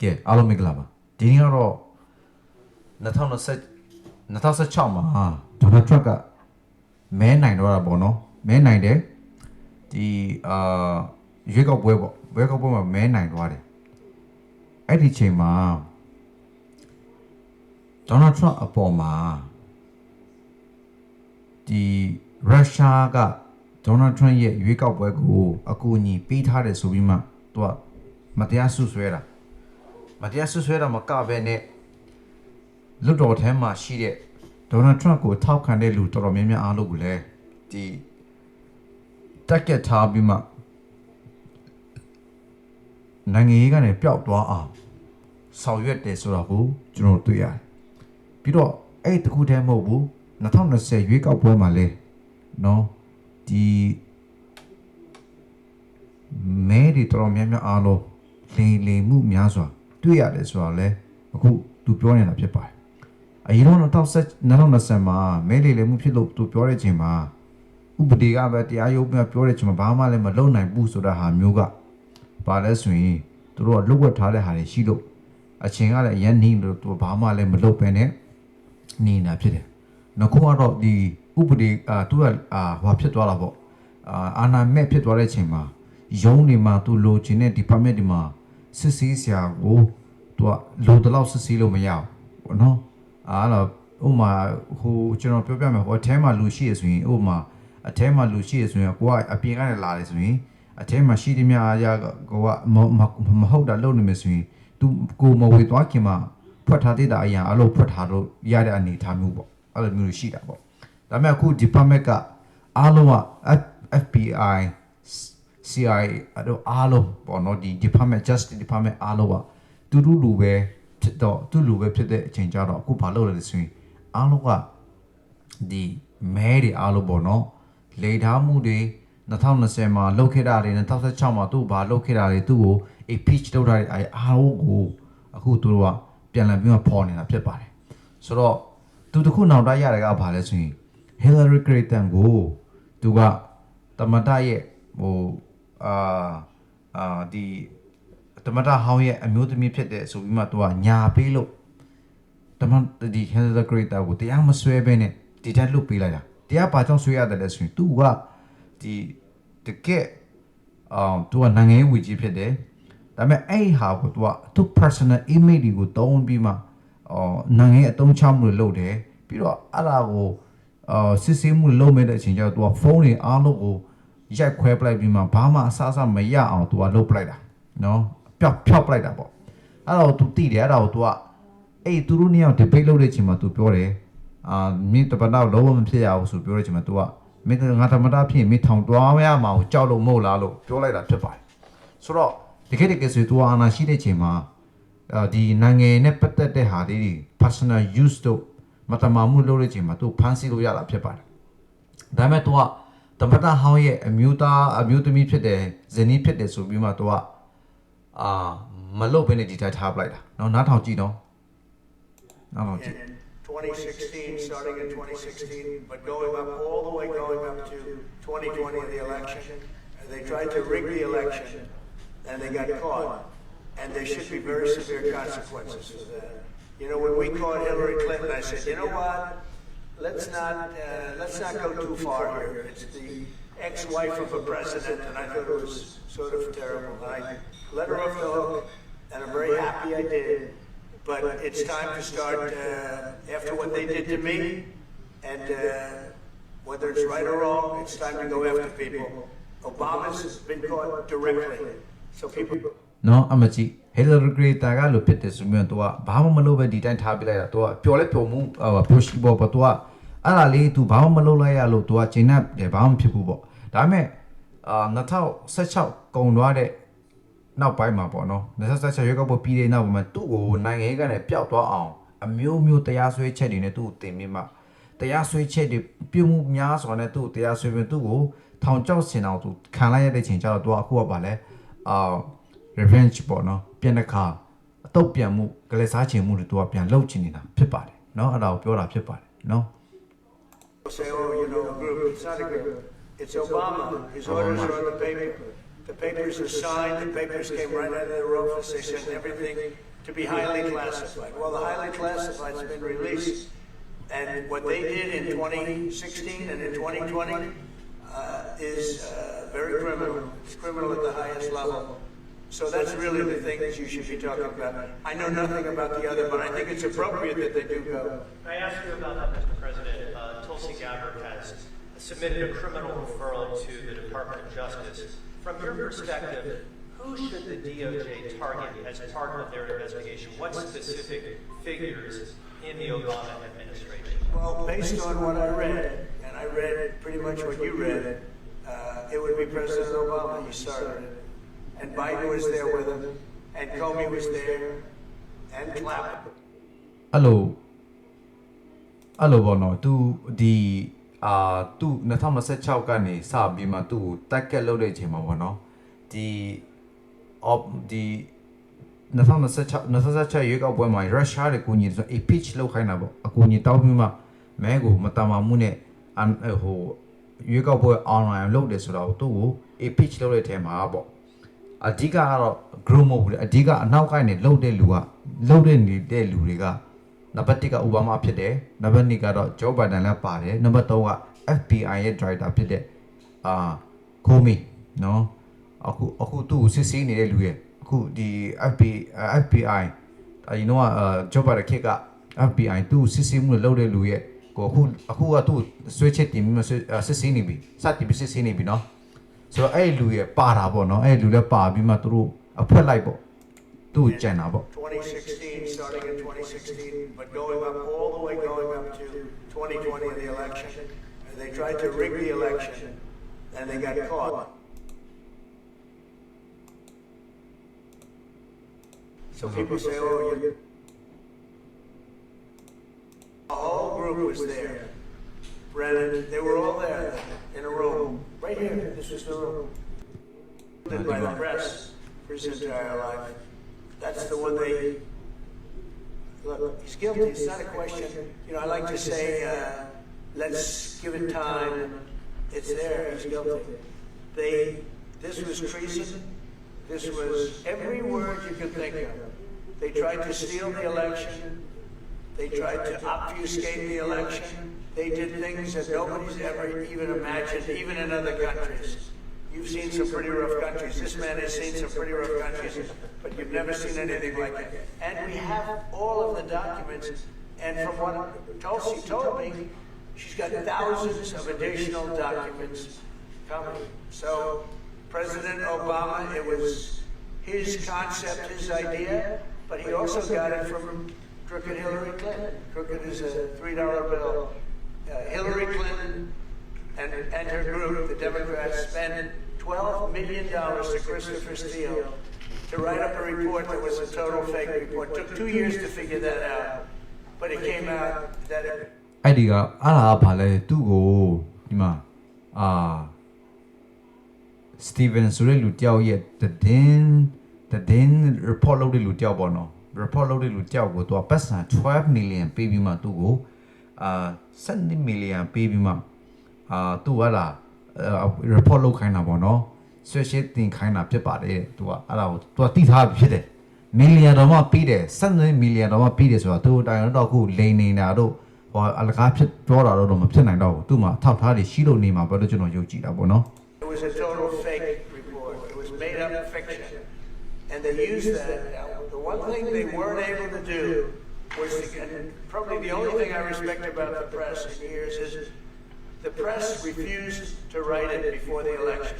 ကဲအားလုံးမင်္ဂလာပါဒီနေ့ကတော့2020 2016မှာဒေါ်နယ်ထရန့်ကမဲနိုင်တော့တာပေါ့နော်မဲနိုင်တယ်ဒီအာရွေးကောက်ပွဲပေါ့ရွေးကောက်ပွဲမှာမဲနိုင်သွားတယ်အဲ့ဒီချိန်မှာဒေါ်နယ်ထရန့်အပေါ်မှာဒီရုရှားကဒေါ်နယ်ထရန့်ရဲ့ရွေးကောက်ပွဲကိုအကူအညီပေးထားတယ်ဆိုပြီးမှသူကမတရားဆုဆွဲတာ မတရားဆွဆွဲတာမကပဲနဲ့လွတ်တော်ထဲမှာရှိတဲ့ဒေါ်နယ်ထရန့်ကိုထောက်ခံတဲ့လူတော်တော်များများအားလုံးကိုလည်းဒီတက်ကြက်ထားပြီးမှနိုင်ငံရေးကနေပျောက်သွားအောင်ဆောင်ရွက်တယ်ဆိုတာကိုကျွန်တော်တွေ့ရတယ်။ပြီးတော့အဲ့တခုတည်းမဟုတ်ဘူး2020ရွေးကောက်ပွဲမှာလဲနော်ဒီမဲတွေတော်တော်များများအားလုံးလိမ်လိမ်မှုများစွာ တွေ့ရတယ်ဆိုတော့လဲအခုသူပြောနေတာဖြစ်ပါတယ်။အရင်တော့2020မှာမဲလိမ်လိမ်မှုဖြစ်လို့သူပြောတဲ့ချိန်မှာဥပဒေကပဲတရားရုံးကပြောတဲ့ချိန်မှာဘာမှလည်းမလုပ်နိုင်ဘူးဆိုတဲ့ဟာမျိုးကဘာလဲဆိုရင်သူတို့ကလုတ်ဝက်ထားတဲ့ဟာတွေရှိလို့အချိန်ကလည်းအရင်နှင်းလို့သူဘာမှလည်းမလုပ်ပဲနဲ့နေနေတာဖြစ်တယ်။နောက်ခုကတော့ဒီဥပဒေအာသူကအာဟွာဖြစ်သွားတာပေါ့အာအာနာမဲ့ဖြစ်သွားတဲ့ချိန်မှာရုံးနေမှာသူလိုချင်တဲ့ department ဒီမှာ စစ်ဆေးဆရာကိုသူကလိုတလောက်စစ်ဆေးလို့မရဘူးဘောနော်အားတော့ဥမာဟိုကျွန်တော်ပြောပြမယ်ဟိုအထဲမှာလူရှိရဆိုရင်ဥမာအထဲမှာလူရှိရဆိုရင်ကိုကအပြင်ကနေလာတယ်ဆိုရင်အထဲမှာရှိသည်များအားရကိုကမမမဟုတ်တာလုပ်နေမယ်ဆိုရင် तू ကိုမဝေသွားခင်မှာဖွက်ထားတဲ့တာအရာအလုပ်ဖွက်ထားလို့ရတဲ့အနေအထားမျိုးပေါ့အဲ့လိုမျိုးရှိတာပေါ့ဒါပေမဲ့အခု department ကအားလုံးက F- FBI CIA အဲ့တော့အားလုံးပေါ့နော်ဒီ department justice department အားလုံးကတူတူလူပဲဖြစ်တော့တူလူပဲဖြစ်တဲ့အချိန်ကြတော့အခုဘာလုပ်လဲဆိုရင်အားလုံးကဒီမဲတွေအားလုံးပေါ့နော်လေထားမှုတွေ2020မှာလုပ်ခဲ့တာတွေ2016မှာသူ့ဘာလုပ်ခဲ့တာတွေသူ့ကို impeach လုပ်တာတွေအဲအားလုံးကိုအခုသူတို့ကပြန်လည်ပြီးမှပေါ်နေတာဖြစ်ပါတယ်ဆိုတော့သူတခုနောက်တိုင်းရတယ်ကဘာလဲဆိုရင် Hillary Clinton ကိုသူကတမတရဲ့ဟို အာအာဒီတမတဟောင်းရဲ့အမျိုးသမီးဖြစ်တဲ့ဆိုပြီးမှသူကညာပေးလို့တမဒီ Hillary Clinton ကိုတရားမဆွဲဘဲနဲ့ဒီတက်လွတ်ပေးလိုက်တာတရားဘာကြောင့်ဆွဲရတယ်လဲဆိုရင်သူကဒီတကယ်အောင်သူကနိုင်ငံရေးဝေကြီးဖြစ်တယ်ဒါပေမဲ့အဲ့ဟာကိုသူကသူ personal image တွေကိုတုံးပြီးမှအော်နိုင်ငံရေးအတုံးချမှုတွေလုပ်တယ်ပြီးတော့အဲ့ဒါကိုအော်စစ်ဆေးမှုတွေလုပ်မဲ့တဲ့အချိန်ကျတော့သူကဖုန်းတွေအားလုံးကို ရိုက်ခွဲပလိုက်ပြီးမှဘာမှအဆအဆမရအောင်သူကလုပ်ပလိုက်တာနော်ပျောက်ဖျောက်ပလိုက်တာပေါ့အဲ့တော့သူတိတယ်အဲ့ဒါကိုသူကအဲ့သူတို့နှစ်ယောက် debate လုပ်တဲ့အချိန်မှာသူပြောတယ်အာမင်းတပတ်တော့လုံးဝမဖြစ်ရဘူးဆိုပြောတဲ့အချိန်မှာသူကမင်းငါတမတာဖြစ်ရင်မင်းထောင်တွားမရမှာကိုကြောက်လို့မဟုတ်လားလို့ပြောလိုက်တာဖြစ်ပါတယ်ဆိုတော့တကယ်တကယ်ဆိုသူကအာနာရှိတဲ့ချိန်မှာအာဒီနိုင်ငံနဲ့ပတ်သက်တဲ့ဟာလေးတွေ personal use တို့မတမာမှုလုပ်တဲ့ချိန်မှာသူဖမ်းဆီးလို့ရတာဖြစ်ပါတယ်ဒါပေမဲ့သူက သမတဟောင်းရဲ့အမျိုးသားအမျိုးသမီးဖြစ်တယ်ဇနီးဖြစ်တယ်ဆိုပြီးမှသူကအာမလုတ်ဘဲနဲ့ဒီတိုင်းထားပလိုက်တာနော်နားထောင်ကြည့်နော်နားထောင်ကြည့် 2016, starting in 2016, but going up all the way going up to 2020, the election. And they tried to rig the election, and they got caught. And there should be very severe consequences of that. You know, when we caught Hillary Clinton, I said, you know what? let's not, uh, let's not go too far here. It's the ex-wife of a president, and I thought it was sort of terrible. I let her off the hook, and I'm very happy I did. But it's time to start, uh, after what they did to me, and uh, whether it's right or wrong, it's time to go after people. Obama's been caught directly. So people... No, I'm a G. Hillary Clinton ကလို့ဖြစ်တယ်ဆိုမျိုးတော့ဘာမှမလုပ်ပဲဒီတိုင်းထားပြလိုက်တာတော့ပျော်လဲပျော်မှုပျော်ရှိပေါ့ပေါ့တော့အဲ့ဒါလေး तू ဘာမှမလုပ်လိုက်ရလို့ तू ကဂျင်းနဲ့ဘာမှဖြစ်ဘူးပေါ့ဒါပေမဲ့အာ2016ကုန်သွားတဲ့နောက်ပိုင်းမှာပေါ့နော်2016ရွေးကောက်ပွဲပြီးတဲ့နောက်မှာသူ့ကိုနိုင်ငံရေးကနေပျောက်သွားအောင်အမျိုးမျိုးတရားစွဲချက်တွေနဲ့သူ့ကိုတင်မြင့်မှတရားစွဲချက်တွေပြုမှုများစွာနဲ့သူ့ကိုတရားစွဲပြီးသူ့ကိုထောင်ချောက်ဆင်အောင်သူခံလိုက်ရတဲ့ချိန်ကျတော့သူကအခုကပါလဲအာ revenge ပေါ့နော် ပြန်တစ်ခါအတော့ပြန်မှုကလေးစားချင်မှုတွေသူကပြန်လှုပ်ချင်နေတာဖြစ်ပါတယ်เนาะအဲ့ဒါကိုပြောတာဖြစ်ပါတယ်เนาะ say, oh, you know, group, it's not a group. It's Obama. His orders are on the paper. The papers are signed, the papers came right out of their office, they said everything to be highly classified. Well, the highly classified's been released. And what they did in 2016 and in 2020 uh, is uh, very criminal. It's criminal at the highest level. So that's really the thing that you should be talking about. I know nothing about the other, but I think it's appropriate that they do go. May I ask you about that, Mr. President? Uh, Tulsi Gabbard has submitted a criminal referral to the Department of Justice. From your perspective, who should the DOJ target as part of their investigation? What specific figures in the Obama administration? Well, based on what I read, and I read pretty much what you read, uh, it would be President Obama. He started it. And Biden was there with him, and Comey was there, and Clapper. အဲ့လိုအဲ့လိုပေါ့နော်သူဒီအာသူ2026ကနေစပြီးမှသူ့ကိုတက်ကက်လုပ်တဲ့အချိန်မှာပေါ့နော်ဒီ op ဒီ2026 2026ရွေးကောက်ပွဲမှာရုရှားတွေကိုညီဆို impeach လုပ်ခိုင်းတာပေါ့အကူညီတောင်းပြီးမှမဲကိုမတမာမှုနဲ့အန်ဟိုရွေးကောက်ပွဲ online လုပ်တယ်ဆိုတော့သူ့ကို impeach လုပ်တဲ့အချိန်မှာပေါ့ အဓိကကတော့ grow မဟုတ်ဘူးလေအဓိကအနောက်ကနေလှုပ်တဲ့လူကလှုပ်တဲ့နေတဲ့လူတွေကနံပါတ်1ကအိုဘားမားဖြစ်တယ်နံပါတ်2ကတော့ဂျောဘိုင်ဒန်လည်းပါတယ်နံပါတ်3က FBI ရဲ့ director ဖြစ်တဲ့အာကိုမီနော်အခုအခုသူ့ကိုစစ်ဆေးနေတဲ့လူရဲ့အခုဒီ FBI FBI အရင်တော့ဂျောဘိုင်ဒန်ခေတ်က FBI သူ့ကိုစစ်ဆေးမှုလုပ်တဲ့လူရဲ့ကိုအခုအခုကသူ့ဆွဲချက်တင်ပြီးမှဆွဲစစ်ဆေးနေပြီစတင်ပြီးစစ်ဆေးနေပြီနော် ဆိုတော့အဲ့ဒီလူရဲ့ပါတာပေါ့နော်အဲ့ဒီလူလည်းပါပြီးမှသူတို့အဖွက်လိုက်ပေါ့သူ့ကိုကြံတာပေါ့ 2016, starting in 2016, but going up all the way going up to 2020, the election. And they tried to rig the election, and they got caught. So people say, oh, you. The whole group was there. Brennan, they were all there in a room, right here. This was the room. Been by the press for his entire life. That's the one they. Look, he's guilty. It's not a question. You know, I like to say, uh, let's give it time. It's there. He's guilty. They. This was treason. This was every word you could think of. They tried to steal the election. They tried to obfuscate the election. They did things that nobody's ever even imagined, even in other countries. You've seen some pretty rough countries. This man has seen some pretty rough countries, but you've never seen anything like it. And we have all of the documents. And from what Tulsi told me, she's got thousands of additional documents coming. So President Obama, it was his concept, his idea, but he also got it from crooked Hillary Clinton. Crooked is a three dollar bill Uh, Hillary Clinton and, and her group, the Democrats, spent twelve million dollars to Christopher Steele to write up a report that was a total fake report. Took two years to figure that out, but it came out that it အဲ့ဒီကအဲ့ဒါကဘာလဲသူ့ကိုဒီမှာအာစတီဗန်ဆိုတဲ့လူတယောက်ရဲ့တည်င်းတည်င်း report လုပ်တဲ့လူတယောက်ပေါ့နော် report လုပ်တဲ့လူတယောက်ကိုသူကပတ်စံ12 million ပေးပြီးမှသူ့ကိုအာ7 million ပေးပြီးမှ အာသူကလာအာ report လုပ်ခိုင်းတာပေါ့နော်ဆွေရှင်းတင်ခိုင်းတာဖြစ်ပါတယ်သူကအဲ့ဒါကိုသူကတိထားပြီးဖြစ်တယ်မီလီယံတော့မှပြီးတယ်7မီလီယံတော့မှပြီးတယ်ဆိုတော့သူတိုင်တော့အခုလိန်နေတာတို့ဟိုအလကားဖြစ်ပြောတာတော့မဖြစ်နိုင်တော့ဘူးသူ့မှာထောက်ထားတွေရှိလို့နေမှာပဲလို့ကျွန်တော်ယုံကြည်တာပေါ့နော် It was a total fake report. It was made up fiction. And they used that. Now, the one thing they weren't able to do was to get, probably the only thing I respect about the press in years is the press refused to write it before the election.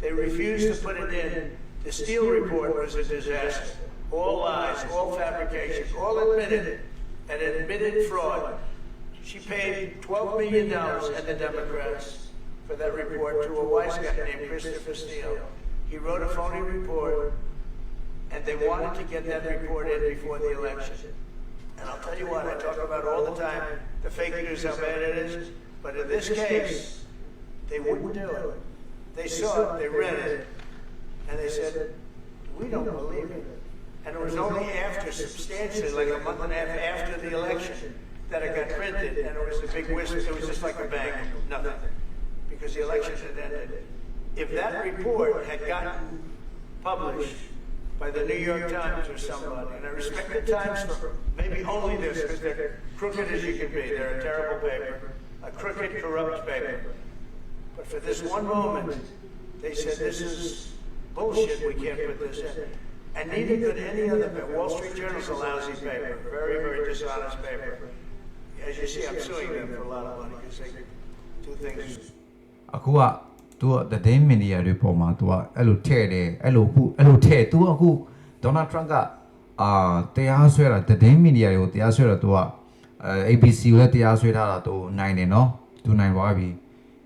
They refused to put it in. The Steele report was a disaster. All lies, all fabrication, all admitted, and admitted fraud. She paid $12 million and the Democrats for that report to a wise guy named Christopher Steele. He wrote a phony report, and they wanted to get that report in before the election. And I'll tell you what, I talk about all the time the fake news, how bad it is, but in this case, they wouldn't do it. They saw it, they read it, and they said, We don't believe it. And it was only after, substantially, like a month and a half after the election, that it got printed, and it was a big whistle. It was just like a bang, nothing, because the election had ended. if that report had gotten published by the New York Times or somebody, and I respect the Times for maybe only this, because they're crooked as you can be. They're a terrible paper, a crooked, corrupt paper. But for this one moment, they said, this is bullshit, we can't put this in. And neither could any other paper. Wall Street Journal's a lousy paper, very, very dishonest paper. As you see, I'm suing them for a lot of money because they do things. အခုကသူကသတင်းမီဒီယာတွေပေါ်မှာသူကအဲ့လိုထည့်တယ်အဲ့လိုအခုအဲ့လိုထည့်သူကအခုဒေါ်နယ်ထရန့်ကအာတရားစွဲတာသတင်းမီဒီယာတွေကိုတရားစွဲတာသူက အဲ ABC ကိုလည်းတရားဆွဲထားတာသူနိုင်တယ်နော်သူနိုင်သွားပြီ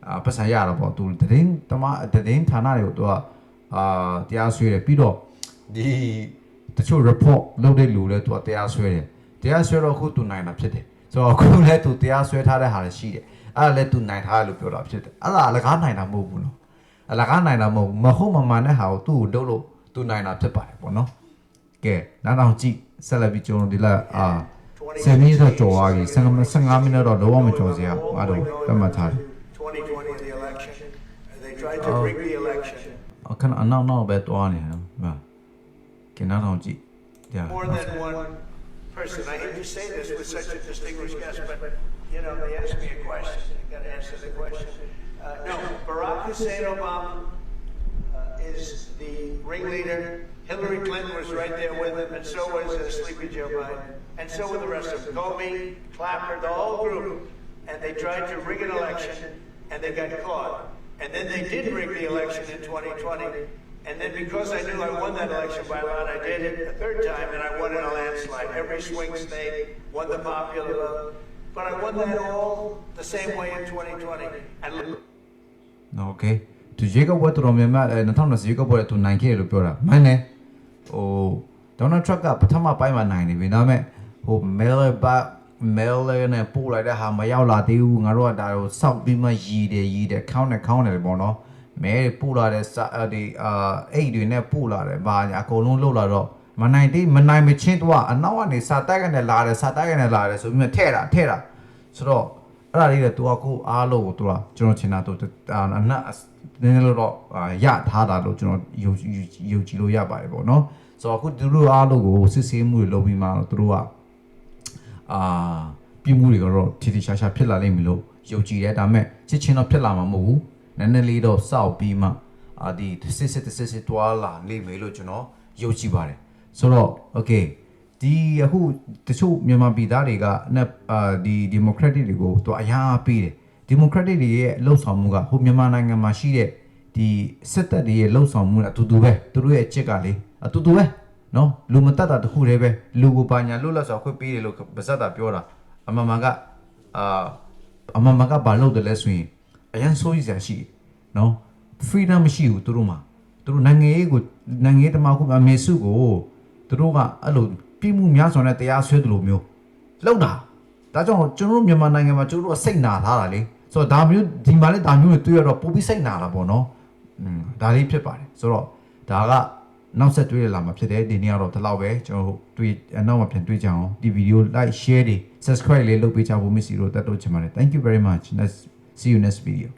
အာပတ်စံရတာပေါ့သူတည်င်းတမတည်င်းဌာနတွေကိုသူကအာတရားဆွဲတယ်ပြီးတော့ဒီတချို့ report လုပ်တဲ့လူလည်းသူကတရားဆွဲတယ်တရားဆွဲတော့ခုသူနိုင်တာဖြစ်တယ်ဆိုတော့ခုလည်းသူတရားဆွဲထားတဲ့ဟာလည်းရှိတယ်အဲ့ဒါလည်းသူနိုင်ထားတယ်လို့ပြောတာဖြစ်တယ်အဲ့ဒါအလကားနိုင်တာမဟုတ်ဘူးနော်အလကားနိုင်တာမဟုတ်မဟုတ်မမှန်တဲ့ဟာကိုသူ့ကိုလုပ်လို့သူနိုင်တာဖြစ်ပါတယ်ပေါ့နော်ကဲနောက်နောက်ကြည့်ဆက်လက်ပြီးကျွန်တော်ဒီလအာ 7မိနစ်တော့ကြော်သွားပြီ15မိနစ်တော့လုံးဝမကြော်စရာအဲ့တော့တတ်မှတ်ထားတယ်2020 the election. and They tried to rig the election. အခဏအနောက်နောက်ပဲတွားနေတယ်နော်ဟာကဲနောက်တော့ကြည့်ကြာ More than one person. I hate to say this with such a distinguished guest, but, you know, they asked me a question. I got to answer the question. Uh, no, Barack Hussein Obama uh, is the ringleader. Hillary Clinton was right there with him, and so was uh, Sleepy Joe Biden, and so were the rest of them. Comey, Clapper, the whole group. And they tried to rig an election, and they got caught. And then they did rig the election in 2020. And then because I knew I won that election by a lot, I did it a third time, and I won in a landslide. Every swing state won the popular vote. But I won that all the same way in 2020. And okay. သူရွေးကောက်ပွဲတော်တော်များများ2020ရွေးကောက်ပွဲတူနိုင်ခဲ့တယ်လို့ပြောတာမှန်တယ် ဟိုဒေါ်နယ်ထရန့်ကပထမပိုင်းမှာနိုင်နေပြီဒါပေမဲ့ဟိုမဲလဘမဲလနဲ့ပို့လိုက်တဲ့ဟာမရောက်လာသေးဘူးငါတို့ကဒါကိုစောက်ပြီးမှရည်တယ်ရည်တယ်ခေါင်းနဲ့ခေါင်းတယ်ပေါ့နော်မဲပို့လာတဲ့စာဒီအာအိတ်တွေနဲ့ပို့လာတယ်ဘာညာအကုန်လုံးလှုပ်လာတော့မနိုင်သေးမနိုင်မချင်းတော့အနောက်ကနေစာတက်ကနေလာတယ်စာတက်ကနေလာတယ်ဆိုပြီးမှထဲ့တာထဲ့တာဆိုတော့ အဲ့ဒါလေးတွေ तू ကကိုအားလို့ तू ကကျွန်တော်ချင်တာ तू အနက်နည်းနည်းလို့တော့ရထားတာလို့ကျွန်တော်ယုံယုံကြည်လို့ရပါတယ်ပေါ့နော်ဆိုတော့အခုသူတို့အားလို့ကိုစစ်ဆေးမှုတွေလုပ်ပြီးမှတော့သူတို့ကအာပြည်မှုတွေကတော့ထီထီရှားရှားဖြစ်လာလိမ့်မယ်လို့ယုံကြည်တယ်ဒါပေမဲ့ချစ်ချင်းတော့ဖြစ်လာမှာမဟုတ်ဘူးနည်းနည်းလေးတော့စောက်ပြီးမှအာဒီစစ်စစ်စစ်စစ်တွာလာလိမ့်မယ်လို့ကျွန်တော်ယုံကြည်ပါတယ်ဆိုတော့ okay ဒီအခုတချို့မြန်မာပြည်သားတွေကနဲ့အာဒီ democratic တွေကိုသူအရာပေးတယ် democratic တွေရဲ့လှုပ်ဆောင်မှုကဟိုမြန်မာနိုင်ငံမှာရှိတဲ့ဒီစစ်တပ်တွေရဲ့လှုပ်ဆောင်မှုနဲ့အတူတူပဲသူတို့ရဲ့အချက်ကလေအတူတူပဲနော်လူမတတ်တာတခုတည်းပဲလူကိုပါညာလှုပ်လက်စွာခွင့်ပေးတယ်လို့ဗဇက်တာပြောတာအမှန်မှန်ကအာအမှန်မှန်ကဘာလုပ်တယ်လဲဆိုရင်အရန်ဆိုးရစရာရှိတယ်နော် freedom မရှိဘူးသူတို့မှာသူတို့နိုင်ငံရေးကိုနိုင်ငံရေးတမခုအမေစုကိုသူတို့ကအဲ့လို ပြည်မှုများစွာနဲ့တရားဆွဲတယ်လို့မျိုးလောက်တာဒါကြောင့်ကျွန်တော်တို့မြန်မာနိုင်ငံမှာကျွန်တော်တို့ကစိတ်နာထားတာလေဆိုတော့ဒါမျိုးဒီမှာလည်းဒါမျိုးတွေတွေ့ရတော့ပိုပြီးစိတ်နာတာပေါ့နော်อืมဒါလေးဖြစ်ပါတယ်ဆိုတော့ဒါကနောက်ဆက်တွေ့ရလာမှာဖြစ်တယ်ဒီနေ့ကတော့ဒီလောက်ပဲကျွန်တော်တို့တွေ့အနောက်မှာပြန်တွေ့ကြအောင်ဒီဗီဒီယို like share တွေ subscribe လေးလုပ်ပေးကြဖို့ miss တို့တက်တော့ချင်ပါတယ် thank you very much let's see you next video